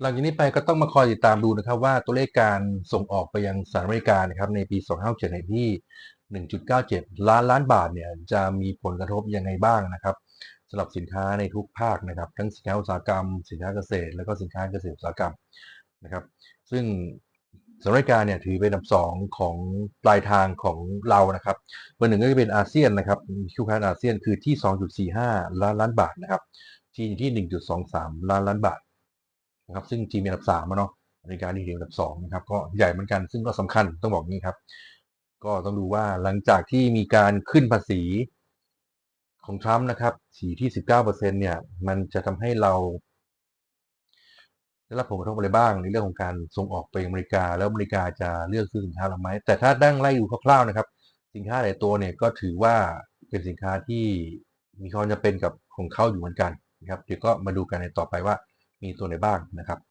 หลังจากนี้ไปก็ต้องมาคอยติดตามดูนะครับว่าตัวเลขการส่งออกไปยังสหรัฐอเมริกานะครับในปี 2567ในที่ 1.97 ล้านล้านบาทเนี่ยจะมีผลกระทบยังไงบ้างนะครับสำหรับสินค้าในทุกภาคนะครับ ทั้งสินค้าอุตสาหกรรม สินค้าเกษตร แล้วก็สินค้าเกษตรอุตสาหกรรมนะครับ ซึ่งสหรัฐอเมริกาเนี่ยถือเป็นอันดับสองของปลายทางของเรานะครับเบอร์หนึ่งก็จะเป็นอาเซียนนะครับคู่ค้าอาเซียนคือที่ 2.45 ล้านล้านบาทนะครับจีนอยู่ที่ 1.23 ล้านล้านบาท นะครับซึ่งจีนเป็นอันดับสามอะเนาะอเมริกานี่เป็นอันดับสองนะครับก็ใหญ่เหมือนกันซึ่งก็สำคัญต้องบอกนี้ครับ ก็ต้องดูว่าหลังจากที่มีการขึ้นภาษีของทรัมป์นะครับสีที่19%เก้าเปอร์เซ็นเนี่ยมันจะทำให้เราได้รับผลกระทบอะไรบ้างในเรื่องของการส่งออกไปอเมริกา แล้วอเมริกาจะเลือกซื้อสินค้าเราไหมแต่ถ้าดั้งไล่ดูคร่าวๆนะครับ สินค้าหลายตัวเนี่ยก็ถือว่าเป็นสินค้าที่มีความจำเป็นกับของเขาอยู่เหมือนกันนะครับเดี๋ยวก็มาดูกันในต่อไปว่า มีตัวไหนบ้างนะครับ